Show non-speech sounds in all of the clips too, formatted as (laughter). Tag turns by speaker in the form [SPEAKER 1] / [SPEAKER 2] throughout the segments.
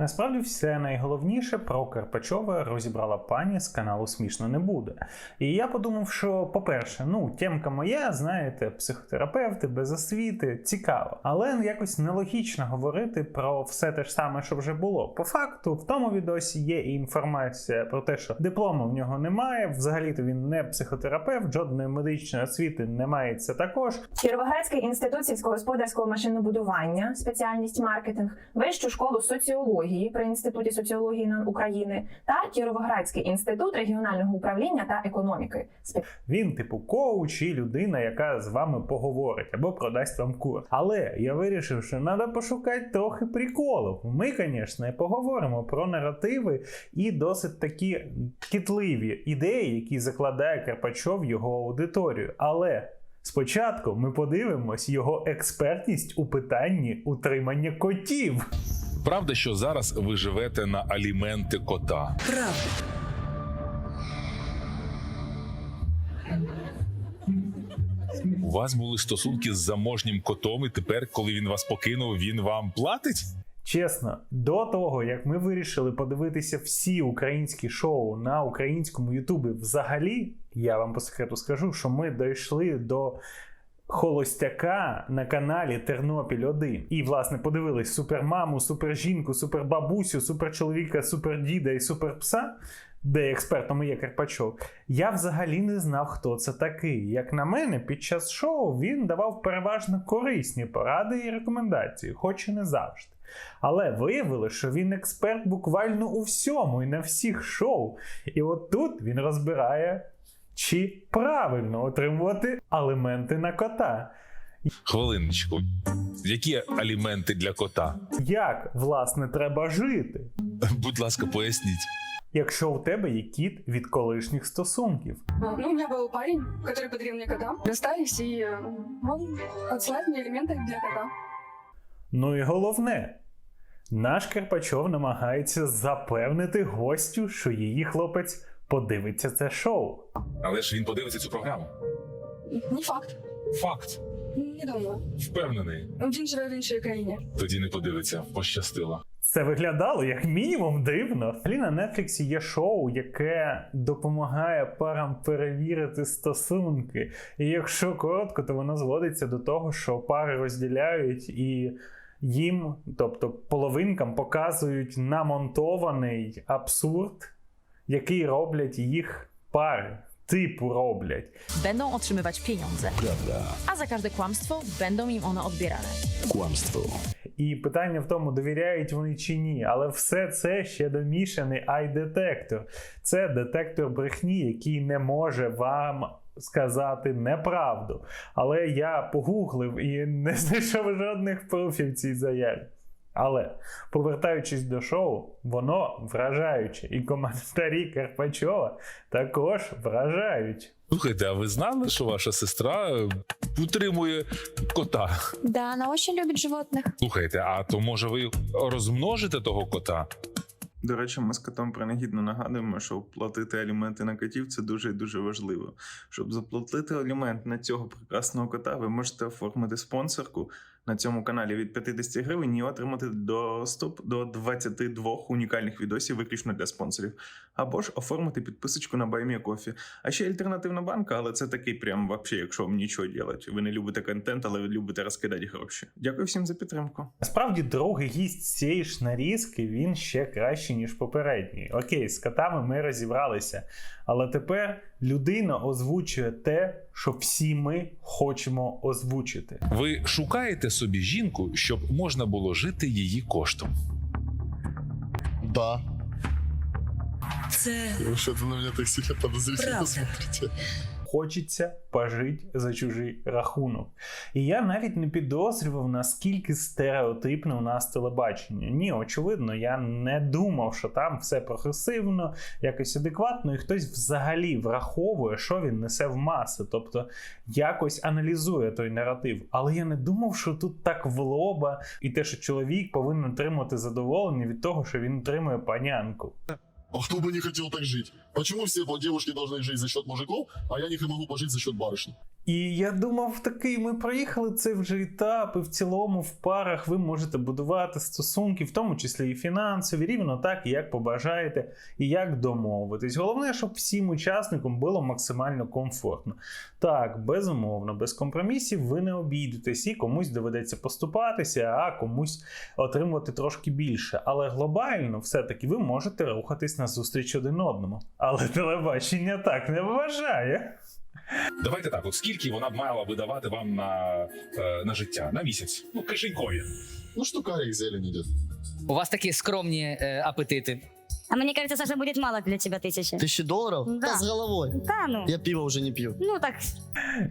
[SPEAKER 1] Насправді, все найголовніше про Карпачова розібрала пані з каналу Смішно не буде. І я подумав, що, по-перше, ну, темка моя, знаєте, психотерапевти без освіти, цікаво. Але якось нелогічно говорити про все те ж саме, що вже було. По факту, в тому відосі є і інформація про те, що диплому в нього немає. Взагалі-то він не психотерапевт, жодної медичної освіти не мається також.
[SPEAKER 2] Кіровоградський інститут сільськогосподарського машинобудування, спеціальність маркетинг, вищу школу соціології при інституті соціології НАН України та Кіровоградський інститут регіонального управління та економіки.
[SPEAKER 1] Він, типу, коуч і людина, яка з вами поговорить або продасть вам курс. Але я вирішив, що треба пошукати трохи приколів. Ми, звісно, поговоримо про наративи і досить такі кітливі ідеї, які закладає Карпачов його аудиторію. Але спочатку ми подивимось його експертність у питанні утримання котів.
[SPEAKER 3] Правда, що зараз ви живете на аліменти кота.
[SPEAKER 4] Правда.
[SPEAKER 3] У вас були стосунки з заможнім котом, і тепер, коли він вас покинув, він вам платить?
[SPEAKER 1] Чесно, до того як ми вирішили подивитися всі українські шоу на українському Ютубі, взагалі, я вам по секрету скажу, що ми дійшли до холостяка на каналі Тернопіль 1. І, власне, подивились супермаму, супержінку, супербабусю, суперчоловіка, супердіда і суперпса. Де експертом є Карпачов, я взагалі не знав, хто це такий. Як на мене, під час шоу він давав переважно корисні поради і рекомендації, хоч і не завжди. Але виявилося, що він експерт буквально у всьому і на всіх шоу. І от тут він розбирає, чи правильно отримувати аліменти на кота.
[SPEAKER 3] Хвилиночку. Які аліменти для кота?
[SPEAKER 1] Як, власне, треба жити,
[SPEAKER 3] Будь ласка, поясніть.
[SPEAKER 1] якщо у тебе є кіт від колишніх стосунків.
[SPEAKER 5] А, Ну, у меня был парень, который подарил мне кота. Расстались, и э, он отсылает мне элементы для кота.
[SPEAKER 1] Ну і головне, наш Карпачов намагається запевнити гостю, що її хлопець подивиться це шоу.
[SPEAKER 3] Але ж він подивиться цю програму.
[SPEAKER 5] Не факт.
[SPEAKER 3] Факт.
[SPEAKER 5] Не думаю.
[SPEAKER 3] Впевнений.
[SPEAKER 5] Він живе в іншій країні.
[SPEAKER 3] Тоді не подивиться, пощастило.
[SPEAKER 1] Це виглядало як мінімум дивно. Взагалі на Netflix є шоу, яке допомагає парам перевірити стосунки. І якщо коротко, то воно зводиться до того, що пари розділяють і їм, тобто половинкам, показують намонтований абсурд, який роблять їх пари. Типу роблять.
[SPEAKER 6] będą otrzymywać pieniądze,
[SPEAKER 4] Prawda.
[SPEAKER 6] a za każde kłamstwo będą im one odbierane.
[SPEAKER 4] Kłamstwo.
[SPEAKER 1] І питання в тому, довіряють вони чи ні. Але все це ще домішаний ай-детектор. Це детектор брехні, який не може вам сказати неправду. Але я погуглив і не знайшов жодних пруфів цій заяві. Але повертаючись до шоу, воно вражаюче, і коментарі Карпачова також вражають.
[SPEAKER 3] Слухайте, а ви знали, що ваша сестра е, утримує кота?
[SPEAKER 7] Да, она очень любит животных.
[SPEAKER 3] Слухайте, а то може ви розмножите того кота?
[SPEAKER 8] До речі, ми з котом принагідно нагадуємо, що платити аліменти на котів це дуже і дуже важливо. Щоб заплатити алімент на цього прекрасного кота, ви можете оформити спонсорку на цьому каналі від 50 гривень і отримати доступ до 22 унікальних відосів виключно для спонсорів. Або ж оформити підписочку на BuyMeCoffee. А ще альтернативна банка, але це такий прям вообще, якщо вам нічого робити. Ви не любите контент, але ви любите розкидати гроші. Дякую всім за підтримку.
[SPEAKER 1] Насправді, другий гість цієї ж нарізки він ще кращий, ніж попередній. Окей, з котами ми розібралися. Але тепер людина озвучує те, що всі ми хочемо озвучити.
[SPEAKER 3] Ви шукаєте собі жінку, щоб можна було жити її коштом.
[SPEAKER 9] Да.
[SPEAKER 4] Це
[SPEAKER 9] Ну, Что-то на меня так сильно подозрительно
[SPEAKER 4] Правда.
[SPEAKER 9] смотрите.
[SPEAKER 1] Хочеться пожити за чужий рахунок. І я навіть не підозрював, наскільки стереотипне у нас телебачення. Ні, очевидно, я не думав, що там все прогресивно, якось адекватно, і хтось взагалі враховує, що він несе в маси, тобто якось аналізує той наратив. Але я не думав, що тут так в лоба, і те, що чоловік повинен отримати задоволення від того, що він отримує панянку.
[SPEAKER 9] А кто бы не хотел так жить? Почему все девушки должны жить за счет мужиков, а я не могу пожить за счет барышни?
[SPEAKER 1] І я думав, такий, ми проїхали цей вже етап, і в цілому в парах ви можете будувати стосунки, в тому числі і фінансові, рівно так, як побажаєте, і як домовитись. Головне, щоб всім учасникам було максимально комфортно. Так, безумовно, без компромісів ви не обійдетесь, і комусь доведеться поступатися, а комусь отримувати трошки більше. Але глобально, все-таки ви можете рухатись назустріч один одному. Але телебачення так не вважає.
[SPEAKER 3] Давайте так, от скільки вона б мала би давати вам на, е, на життя на місяць? Ну, кишенькові.
[SPEAKER 9] Ну, штукарик зелень идет.
[SPEAKER 10] У вас такие скромные э, аппетиты.
[SPEAKER 7] А мне кажется, Саша, будет мало для тебя тысячи.
[SPEAKER 11] Тысячи долларов?
[SPEAKER 7] Да.
[SPEAKER 11] Да, с головой.
[SPEAKER 7] Да, ну.
[SPEAKER 11] Я пиво уже не пью.
[SPEAKER 7] Ну так,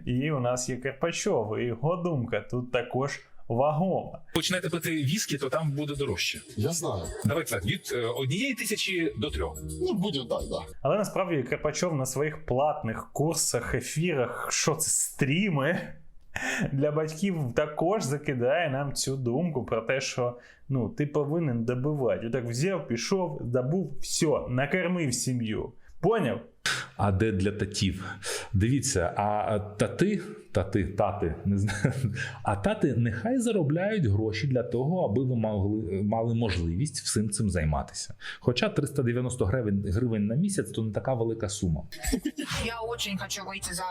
[SPEAKER 1] І у нас є Карпачов, і його думка тут також вагома.
[SPEAKER 3] Почнете пити віскі, то там буде дорожче.
[SPEAKER 9] Я знаю.
[SPEAKER 3] Давайте так, від е, однієї тисячі до трьох.
[SPEAKER 9] Ну, будет так, да.
[SPEAKER 1] Але насправді Карпачов на своїх платних курсах, ефірах, що це стріми для батьків також закидає нам цю думку про те, що ну, ти повинен добивати. Отак взяв, пішов, добув, все, накормив сім'ю. Поняв?
[SPEAKER 12] А де для татів? Дивіться, а тати, тати, тати, не знаю. А тати нехай заробляють гроші для того, аби ви могли, мали можливість всім цим займатися. Хоча 390 гривень, гривень на місяць то не така велика сума.
[SPEAKER 5] Я очень хочу выйти за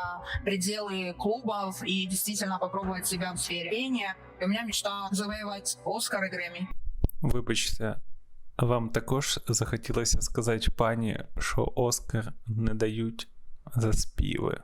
[SPEAKER 5] пределы клубов и действительно попробовать себя в сфере пения. И у меня мечта завоевать Оскар и Грэмми.
[SPEAKER 1] Вибачте, вам також захотілося сказати пані, що Оскар не дають за співи.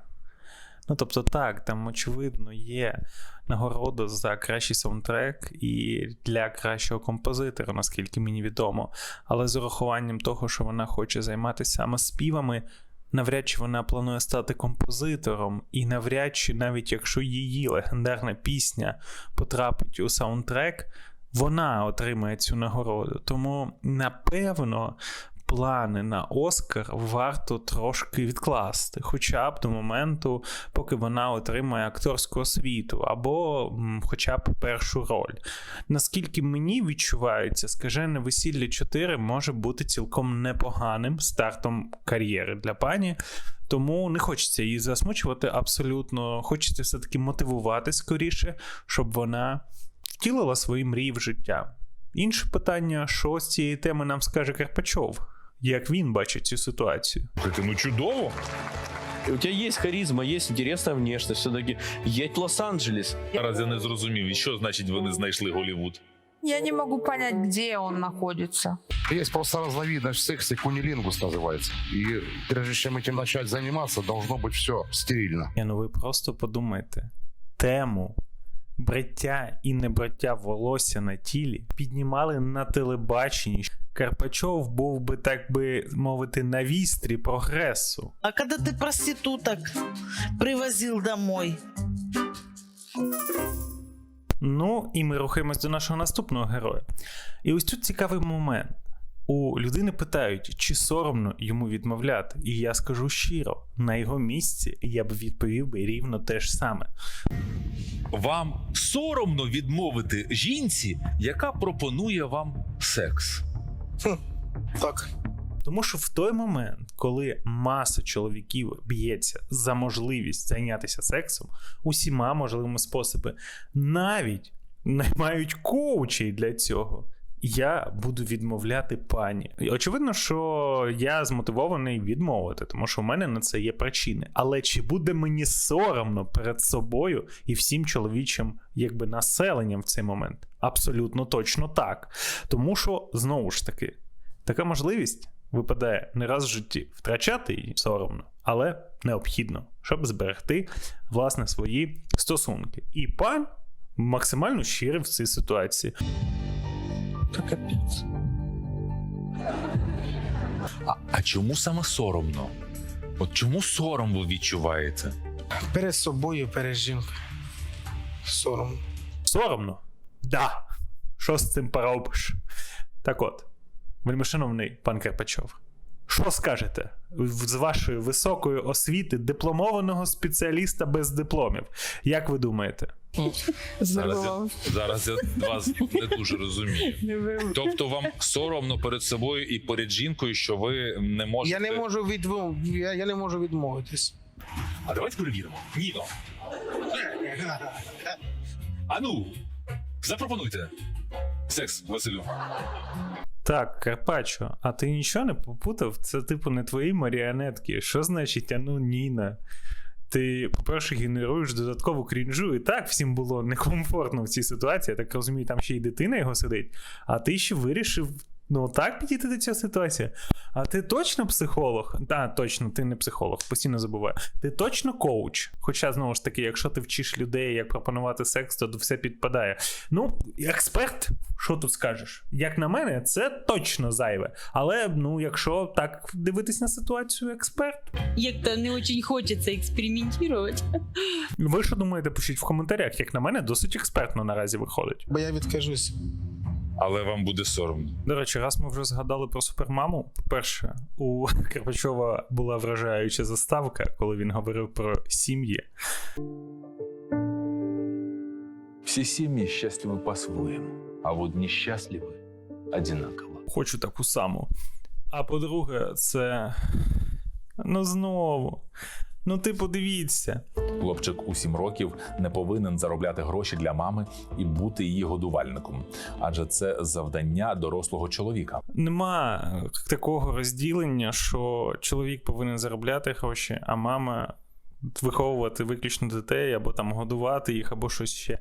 [SPEAKER 1] Ну, тобто, так, там, очевидно, є нагорода за кращий саундтрек і для кращого композитора, наскільки мені відомо. Але з урахуванням того, що вона хоче займатися саме співами, навряд чи вона планує стати композитором, і навряд чи навіть якщо її легендарна пісня потрапить у саундтрек, вона отримає цю нагороду. Тому, напевно, плани на Оскар варто трошки відкласти, хоча б до моменту, поки вона отримає акторську освіту, або хоча б першу роль. Наскільки мені відчувається, скажене весілля 4 може бути цілком непоганим стартом кар'єри для пані. Тому не хочеться її засмучувати абсолютно. Хочеться все-таки мотивувати скоріше, щоб вона втілила свої мрії в життя. Інше питання, що з цієї теми нам скаже Карпачов, як він бачить цю ситуацію.
[SPEAKER 3] Слухайте, ну чудово.
[SPEAKER 11] У тебя есть харизма, есть интересная внешность. Все-таки едь в Лос-Анджелес.
[SPEAKER 3] Зараз я не зрозумів, і що значить вони знайшли Голівуд?
[SPEAKER 5] Я не могу понять, где он находится.
[SPEAKER 9] Есть просто разновидность секса, кунилингус называется. И прежде чем этим начать заниматься, должно быть все стерильно.
[SPEAKER 1] Ні, ну ви просто подумайте, тему бриття і небриття волосся на тілі піднімали на телебаченні. Карпачов був би, так би мовити, на вістрі прогресу.
[SPEAKER 11] А когда ты проституток привозил домой?
[SPEAKER 1] Ну, і ми рухаємось до нашого наступного героя. І ось тут цікавий момент. У людини питають, чи соромно йому відмовляти. І я скажу щиро, на його місці я б відповів би рівно те ж саме.
[SPEAKER 3] Вам соромно відмовити жінці, яка пропонує вам секс.
[SPEAKER 11] Так.
[SPEAKER 1] Тому що в той момент, коли маса чоловіків б'ється за можливість зайнятися сексом усіма можливими способами, навіть наймають коучей для цього. Я буду відмовляти пані. Очевидно, що я змотивований відмовити, тому що в мене на це є причини. Але чи буде мені соромно перед собою і всім чоловічим, якби населенням в цей момент? Абсолютно точно так. Тому що знову ж таки, така можливість випадає не раз в житті. Втрачати її соромно, але необхідно, щоб зберегти власне свої стосунки. І пан максимально щирий в цій ситуації.
[SPEAKER 11] Та капець.
[SPEAKER 3] А, а чому саме соромно? От чому сором ви відчуваєте?
[SPEAKER 11] Перед собою, перед жінкою. Сором.
[SPEAKER 1] Соромно? Да. Що з цим поробиш? Так от, вельмишановний пан Карпачов. Що скажете з вашої високої освіти дипломованого спеціаліста без дипломів? Як ви думаєте?
[SPEAKER 3] Зараз я, зараз я вас не дуже розумію. (laughs) Тобто вам соромно перед собою і перед жінкою, що ви не можете.
[SPEAKER 11] Я не можу відмов... я, я не можу відмовитись.
[SPEAKER 3] А давайте перевіримо. Ніно, А ну, запропонуйте. Секс, Василю.
[SPEAKER 1] Так, Карпачо, а ти нічого не попутав? Це, типу, не твої маріонетки. Що значить, а ну Ніна? Ти, по-перше, генеруєш додаткову крінжу, і так всім було некомфортно в цій ситуації. Я так розумію, там ще й дитина його сидить. А ти ще вирішив, ну так підійти до цієї ситуації. А ти точно психолог? Так, точно, ти не психолог, постійно забуваю. Ти точно коуч. Хоча, знову ж таки, якщо ти вчиш людей, як пропонувати секс, то все підпадає. Ну, експерт, що тут скажеш? Як на мене, це точно зайве. Але ну, якщо так дивитись на ситуацію, експерт.
[SPEAKER 13] Як-то не очень хочеться експериментувати.
[SPEAKER 1] Ви що думаєте, пишіть в коментарях, як на мене, досить експертно наразі виходить.
[SPEAKER 14] Бо я відкажусь.
[SPEAKER 3] Але вам буде соромно.
[SPEAKER 1] До речі, раз ми вже згадали про супермаму. По-перше, у (laughs) Карпачова була вражаюча заставка, коли він говорив про сім'ї.
[SPEAKER 15] Все семьи счастливы по-своему, а вот несчастливы одинаково.
[SPEAKER 1] Хочу таку саму. А по-друге, це. Ну знову. Ну, ти подивіться.
[SPEAKER 12] Хлопчик у сім років не повинен заробляти гроші для мами і бути її годувальником, адже це завдання дорослого чоловіка.
[SPEAKER 1] Нема такого розділення, що чоловік повинен заробляти гроші, а мама виховувати виключно дітей, або там годувати їх, або щось ще.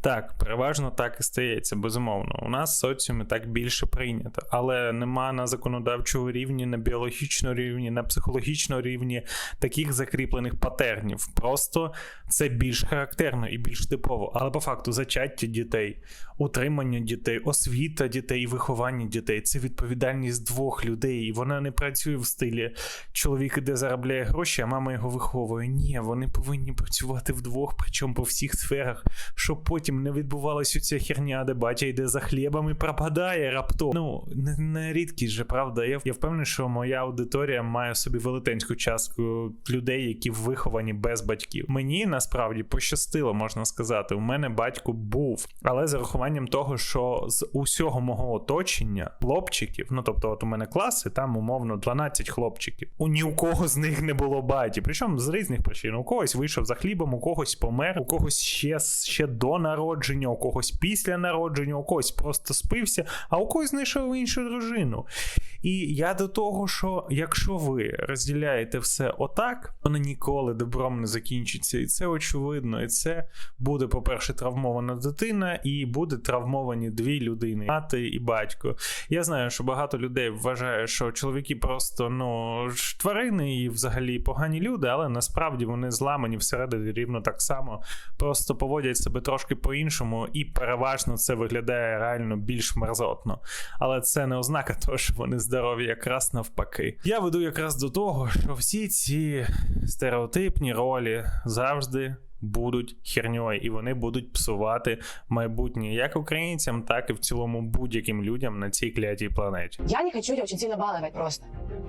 [SPEAKER 1] Так, переважно так і стається, безумовно. У нас в соціумі так більше прийнято, але нема на законодавчому рівні, на біологічному рівні, на психологічному рівні таких закріплених патернів. Просто це більш характерно і більш типово. Але по факту зачаття дітей, утримання дітей, освіта дітей і виховання дітей це відповідальність двох людей. І вона не працює в стилі чоловік іде заробляє гроші, а мама його виховує. Ні, вони повинні працювати вдвох, причому по всіх сферах, щоб потім не відбувалася ця херня, де батя йде за хлібом і пропадає раптом. Ну, не, не рідкість же, правда. Я, я впевнений, що моя аудиторія має собі велетенську частку людей, які виховані без батьків. Мені насправді пощастило, можна сказати. У мене батько був, але з урахуванням того, що з усього мого оточення хлопчиків, ну тобто, от у мене класи, там умовно 12 хлопчиків. У ні у кого з них не було баті. Причому з різних причин. У когось вийшов за хлібом, у когось помер, у когось ще, ще до народження, у когось після народження, у когось просто спився, а у когось знайшов іншу дружину. І я до того, що якщо ви розділяєте все отак, воно ніколи добром не закінчиться. І це очевидно. І це буде, по-перше, травмована дитина, і буде травмовані дві людини мати і батько. Я знаю, що багато людей вважає, що чоловіки просто ну тварини і взагалі погані люди, але насправді вони зламані всередині рівно так само, просто поводять себе трошки по-іншому, і переважно це виглядає реально більш мерзотно. Але це не ознака того, що вони здорові, якраз навпаки. Я веду якраз до того, що всі ці стереотипні ролі завжди. Будуть херньою, і вони будуть псувати майбутнє як українцям, так і в цілому будь-яким людям на цій клятій планеті.
[SPEAKER 16] Я не хочу дуже сильно балувати просто.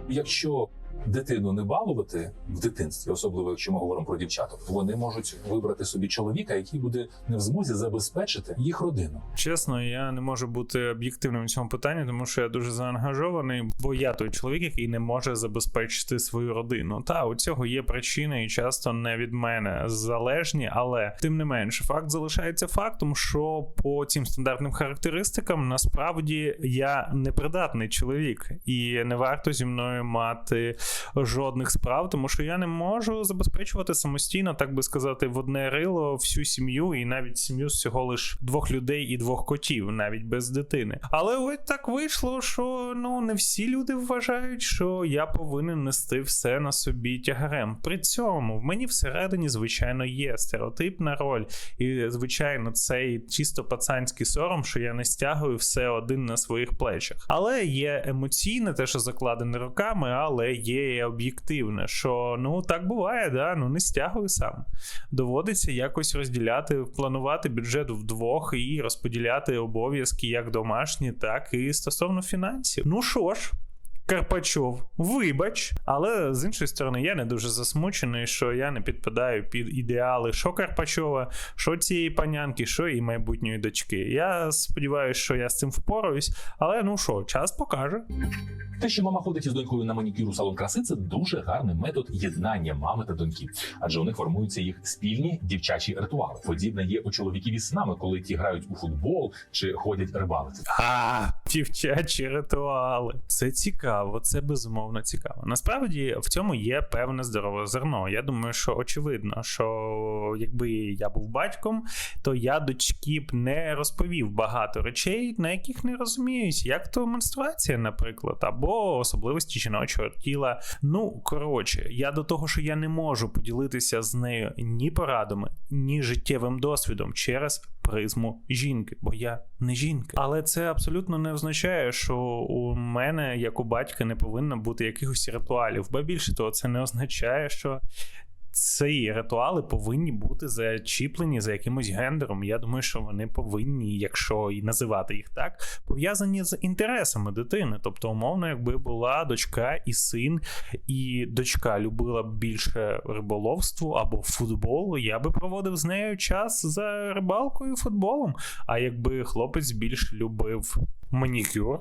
[SPEAKER 12] Якщо дитину не балувати в дитинстві, особливо якщо ми говоримо про дівчаток, вони можуть вибрати собі чоловіка, який буде не в змозі забезпечити їх родину.
[SPEAKER 1] Чесно, я не можу бути об'єктивним в цьому питанні, тому що я дуже заангажований, бо я той чоловік, який не може забезпечити свою родину. Та у цього є причини, і часто не від мене залежні, але тим не менше, факт залишається фактом, що по цим стандартним характеристикам насправді я непридатний чоловік, і не варто зі мною мати жодних справ, тому що я не можу забезпечувати самостійно, так би сказати, в одне рило всю сім'ю, і навіть сім'ю з всього лиш двох людей і двох котів, навіть без дитини. Але ось так вийшло, що ну не всі люди вважають, що я повинен нести все на собі тягарем. При цьому в мені всередині, звичайно, є стереотипна роль, і звичайно, цей чисто пацанський сором, що я не стягую все один на своїх плечах. Але є емоційне, те, що закладене руками, але є і об'єктивне, що ну так буває, да, ну не стягую сам. Доводиться якось розділяти, планувати бюджет вдвох і розподіляти обов'язки як домашні, так і стосовно фінансів. Ну що ж. Карпачов, вибач. Але з іншої сторони, я не дуже засмучений, що я не підпадаю під ідеали що Карпачова, що цієї панянки, що і майбутньої дочки. Я сподіваюся, що я з цим впораюсь, але ну що, час покаже.
[SPEAKER 14] Те, що мама ходить із донькою на манікюр у салон краси, це дуже гарний метод єднання мами та доньки, адже у них формуються їх спільні дівчачі ритуали. Подібне є у чоловіків із нами, коли ті грають у футбол чи ходять рибалити.
[SPEAKER 1] А, дівчачі ритуали. Це цікаво, це безумовно цікаво. Насправді в цьому є певне здорове зерно. Я думаю, що очевидно, що якби я був батьком, то я дочки б не розповів багато речей, на яких не розуміють, як то менструація, наприклад, або особливості жіночого тіла. Ну коротше, я до того, що я не можу поділитися з нею ні порадами, ні життєвим досвідом через призму жінки, бо я не жінка. Але це абсолютно не означає, що у мене, як у батька, не повинно бути якихось ритуалів. Ба більше того, це не означає, що. Ці ритуали повинні бути зачіплені за якимось гендером. Я думаю, що вони повинні, якщо і називати їх так, пов'язані з інтересами дитини. Тобто, умовно, якби була дочка і син, і дочка любила б більше риболовство або футбол, я би проводив з нею час за рибалкою і футболом. А якби хлопець більш любив манікюр.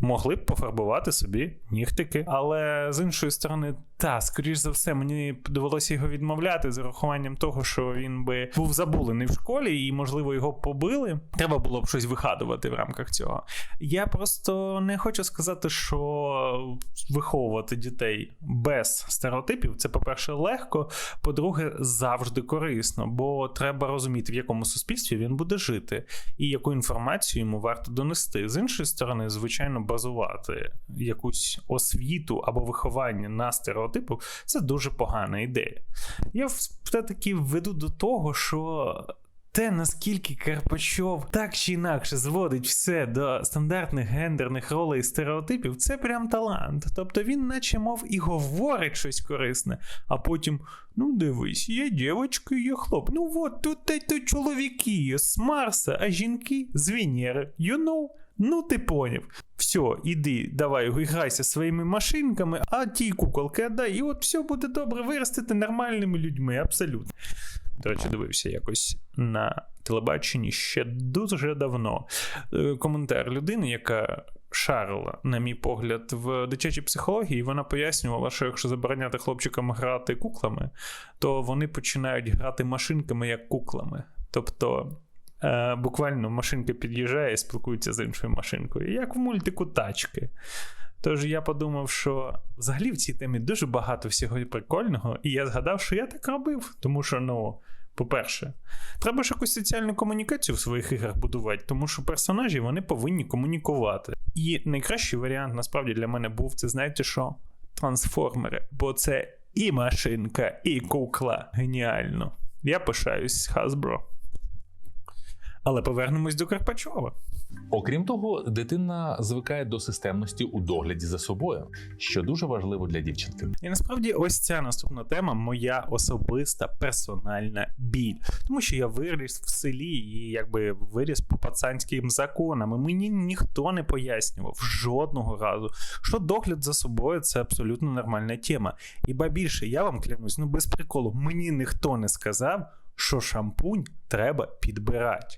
[SPEAKER 1] Могли б пофарбувати собі нігтики, але з іншої сторони, та скоріш за все, мені довелося його відмовляти з урахуванням того, що він би був забулений в школі, і можливо його побили. Треба було б щось вигадувати в рамках цього. Я просто не хочу сказати, що виховувати дітей без стереотипів це, по-перше, легко. По-друге, завжди корисно, бо треба розуміти, в якому суспільстві він буде жити, і яку інформацію йому варто донести. З іншої сторони, звичайно, базувати якусь освіту або виховання на стереотипу це дуже погана ідея. Я все-таки веду до того, що. Те, наскільки Карпачов так чи інакше зводить все до стандартних гендерних ролей і стереотипів, це прям талант. Тобто він, наче мов і говорить щось корисне, а потім: ну дивись, є дівчинка, є хлоп. Ну от тут то чоловіки з Марса, а жінки з Венери. You know? Ну, ти поняв. Все, іди, давай, грайся своїми машинками, а ті куколки отдай, і от все буде добре, виростити нормальними людьми, абсолютно. До речі, дивився якось на телебаченні ще дуже давно. Коментар людини, яка шарила, на мій погляд, в дитячій психології, вона пояснювала, що якщо забороняти хлопчикам грати куклами, то вони починають грати машинками як куклами. Тобто. Е, буквально машинка під'їжджає і спілкується з іншою машинкою, як в мультику тачки. Тож я подумав, що взагалі в цій темі дуже багато всього прикольного, і я згадав, що я так робив. Тому що, ну, по-перше, треба ж якусь соціальну комунікацію в своїх іграх будувати, тому що персонажі вони повинні комунікувати. І найкращий варіант насправді для мене був це, знаєте що? Трансформери. Бо це і машинка, і кукла. Геніально. Я пишаюсь, Hasbro. Але повернемось до Карпачова.
[SPEAKER 14] Окрім того, дитина звикає до системності у догляді за собою, що дуже важливо для дівчинки.
[SPEAKER 1] І насправді, ось ця наступна тема моя особиста персональна біль, тому що я виріс в селі і якби виріс по пацанським законам. І Мені ніхто не пояснював жодного разу, що догляд за собою це абсолютно нормальна тема. І ба більше я вам клянусь, ну без приколу, мені ніхто не сказав що шампунь треба підбирати.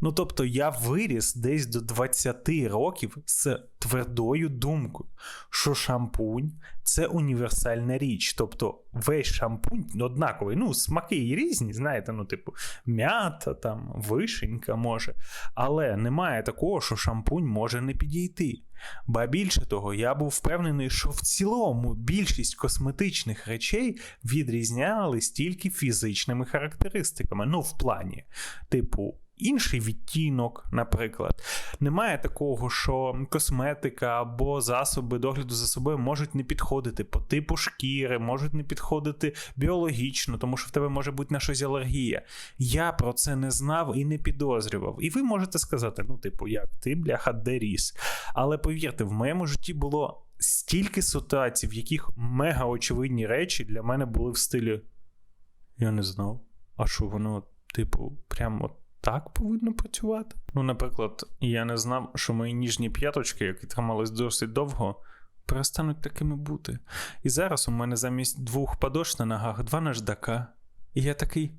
[SPEAKER 1] Ну тобто я виріс десь до 20 років з твердою думкою, що шампунь це універсальна річ. Тобто весь шампунь однаковий. Ну, смаки і різні, знаєте, ну, типу, м'ята, там, вишенька може. Але немає такого, що шампунь може не підійти. Ба більше того, я був впевнений, що в цілому більшість косметичних речей відрізнялись тільки фізичними характеристиками. Ну, в плані, типу, інший відтінок, наприклад. Немає такого, що косметика або засоби догляду за собою можуть не підходити по типу шкіри, можуть не підходити біологічно, тому що в тебе може бути на щось алергія. Я про це не знав і не підозрював. І ви можете сказати: ну, типу, як ти, бляха, деріс. Але повірте, в моєму житті було. Стільки ситуацій, в яких мега очевидні речі для мене були в стилі. Я не знав. А що воно, типу, прямо так повинно працювати? Ну, наприклад, я не знав, що мої ніжні п'яточки, які тримались досить довго, перестануть такими бути. І зараз у мене замість двох подош на ногах два наждака. І я такий.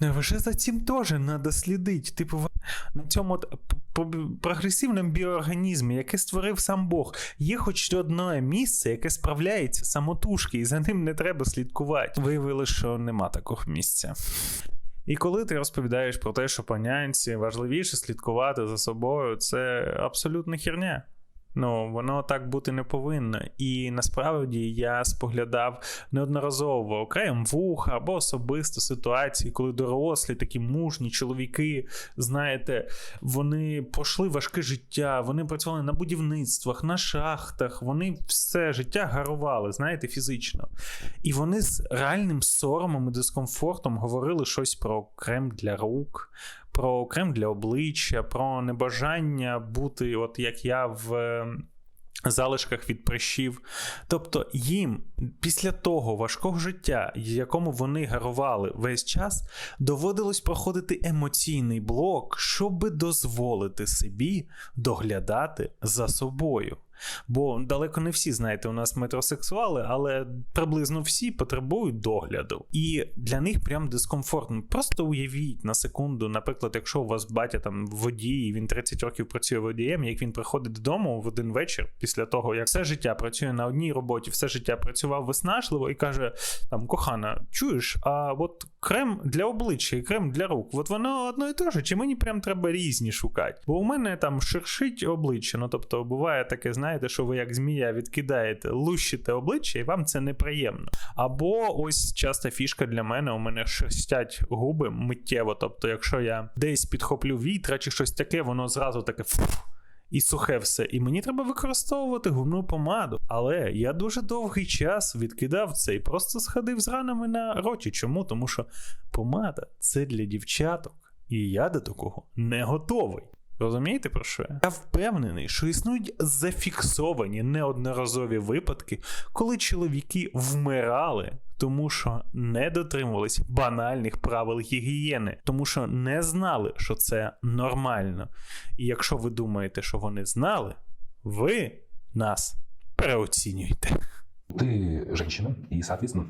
[SPEAKER 1] Невже за цим теж треба слідити? Типу, на цьому прогресивному біоорганізмі, яке створив сам Бог, є хоч одне місце, яке справляється самотужки, і за ним не треба слідкувати. Виявили, що нема такого місця. І коли ти розповідаєш про те, що панянці важливіше слідкувати за собою, це абсолютна херня. Ну, воно так бути не повинно. І насправді я споглядав неодноразово окрем вуха або особисто ситуації, коли дорослі, такі мужні чоловіки, знаєте, вони пройшли важке життя, вони працювали на будівництвах, на шахтах, вони все життя гарували, знаєте, фізично. І вони з реальним соромом і дискомфортом говорили щось про крем для рук, про крем для обличчя, про небажання бути, от як я в. е, Залишках від прищів. Тобто їм після того важкого життя, якому вони гарували весь час, доводилось проходити емоційний блок, щоби дозволити собі доглядати за собою. Бо далеко не всі, знаєте, у нас метросексуали, але приблизно всі потребують догляду. І для них прям дискомфортно. Просто уявіть на секунду, наприклад, якщо у вас батя там водій, і він 30 років працює водієм, як він приходить додому в один вечір після того, як все життя працює на одній роботі, все життя працював виснажливо і каже: там, кохана, чуєш, а от крем для обличчя і крем для рук, от воно одно і те ж, чи мені прям треба різні шукати? Бо у мене там шершить обличчя. Ну тобто буває таке, знаєте, що ви як змія відкидаєте, лущите обличчя, і вам це неприємно. Або ось часта фішка для мене, у мене шерстять губи миттєво. Тобто, якщо я десь підхоплю вітра чи щось таке, воно зразу таке. фух, і сухе все. І мені треба використовувати губну помаду. Але я дуже довгий час відкидав це і просто сходив з ранами на роті. Чому? Тому що помада це для дівчаток, і я до такого не готовий. Розумієте про що я? Впевнений, що існують зафіксовані неодноразові випадки, коли чоловіки вмирали, тому що не дотримувались банальних правил гігієни, тому що не знали, що це нормально. І якщо ви думаєте, що вони знали, ви нас переоцінюєте.
[SPEAKER 3] Ты женщина, и, соответственно,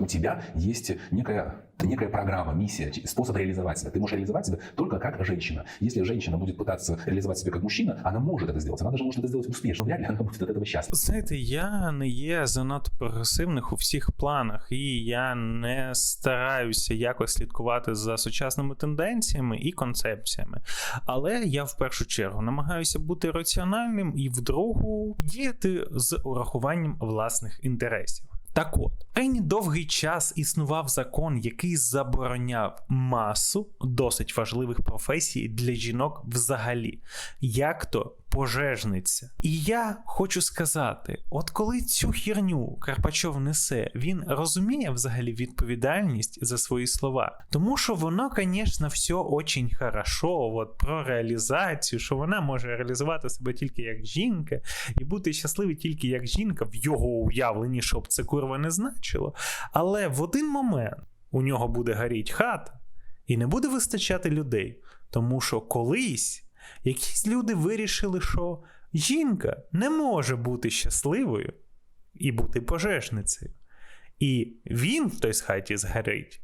[SPEAKER 3] у тебя есть некая, некая программа, миссия, ч- способ реализовать себя. Ты можешь реализовать себя только как женщина. Если женщина будет пытаться реализовать себя как мужчина, она может это сделать. Она даже может это сделать успешно. Вряд ли она будет от этого счастлива.
[SPEAKER 1] Знаєте, я не є занадто прогресивних у всіх планах, і я не стараюся якось слідкувати за сучасними тенденціями і концепціями. Але я в першу чергу намагаюся бути раціональним і в другу діяти з урахуванням власних інтересів. Так от, крайні довгий час існував закон, який забороняв масу досить важливих професій для жінок взагалі, як то пожежниця. І я хочу сказати: от коли цю херню Карпачов несе, він розуміє взагалі відповідальність за свої слова. Тому що воно, звісно, все очень хорошо, от про реалізацію, що вона може реалізувати себе тільки як жінка, і бути щасливий тільки як жінка в його уявленні, щоб це курва не значило. Але в один момент у нього буде горіть хата, і не буде вистачати людей. Тому що колись якісь люди вирішили, що жінка не може бути щасливою і бути пожежницею. І він в той хаті згорить,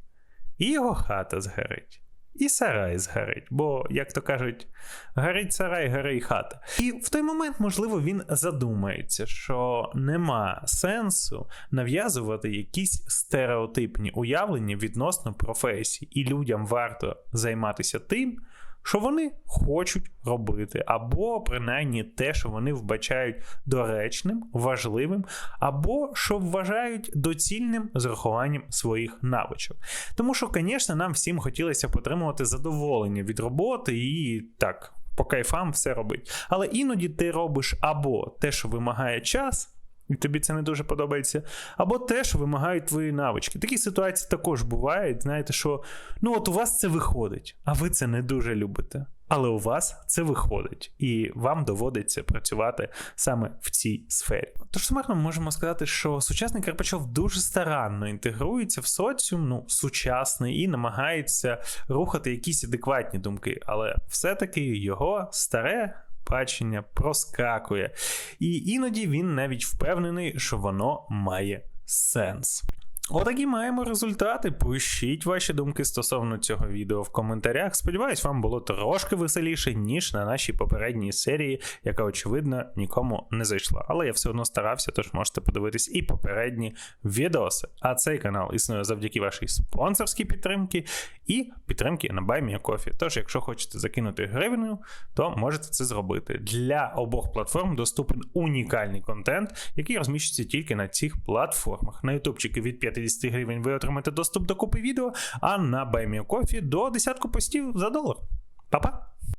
[SPEAKER 1] і його хата згорить, і сарай згорить. Бо, як то кажуть, горить сарай, гори й хата. І в той момент, можливо, він задумається, що нема сенсу нав'язувати якісь стереотипні уявлення відносно професій, і людям варто займатися тим, що вони хочуть робити, або принаймні те, що вони вбачають доречним, важливим, або що вважають доцільним з рахуванням своїх навичок. Тому що, звісно, нам всім хотілося б отримувати задоволення від роботи і так. По кайфам все робить. Але іноді ти робиш або те, що вимагає час, і тобі це не дуже подобається, або те, що вимагають твої навички. Такі ситуації також бувають. Знаєте, що ну от у вас це виходить, а ви це не дуже любите. Але у вас це виходить, і вам доводиться працювати саме в цій сфері. Тож сумарно можемо сказати, що сучасний Карпачов дуже старанно інтегрується в соціум, ну сучасний, і намагається рухати якісь адекватні думки, але все-таки його старе бачення проскакує. і іноді він навіть впевнений, що воно має сенс. Отакі маємо результати. Пишіть ваші думки стосовно цього відео в коментарях. Сподіваюсь, вам було трошки веселіше, ніж на нашій попередній серії, яка, очевидно, нікому не зайшла. Але я все одно старався, тож можете подивитись і попередні відоси. А цей канал існує завдяки вашій спонсорській підтримці і підтримки на BuyMeACoffee. Тож, якщо хочете закинути гривню, то можете це зробити. Для обох платформ доступен унікальний контент, який розміщується тільки на цих платформах. На ютубчики від 50 гривень ви отримаєте доступ до купи відео, а на BuyMeACoffee до десятку постів за долар. Па-па!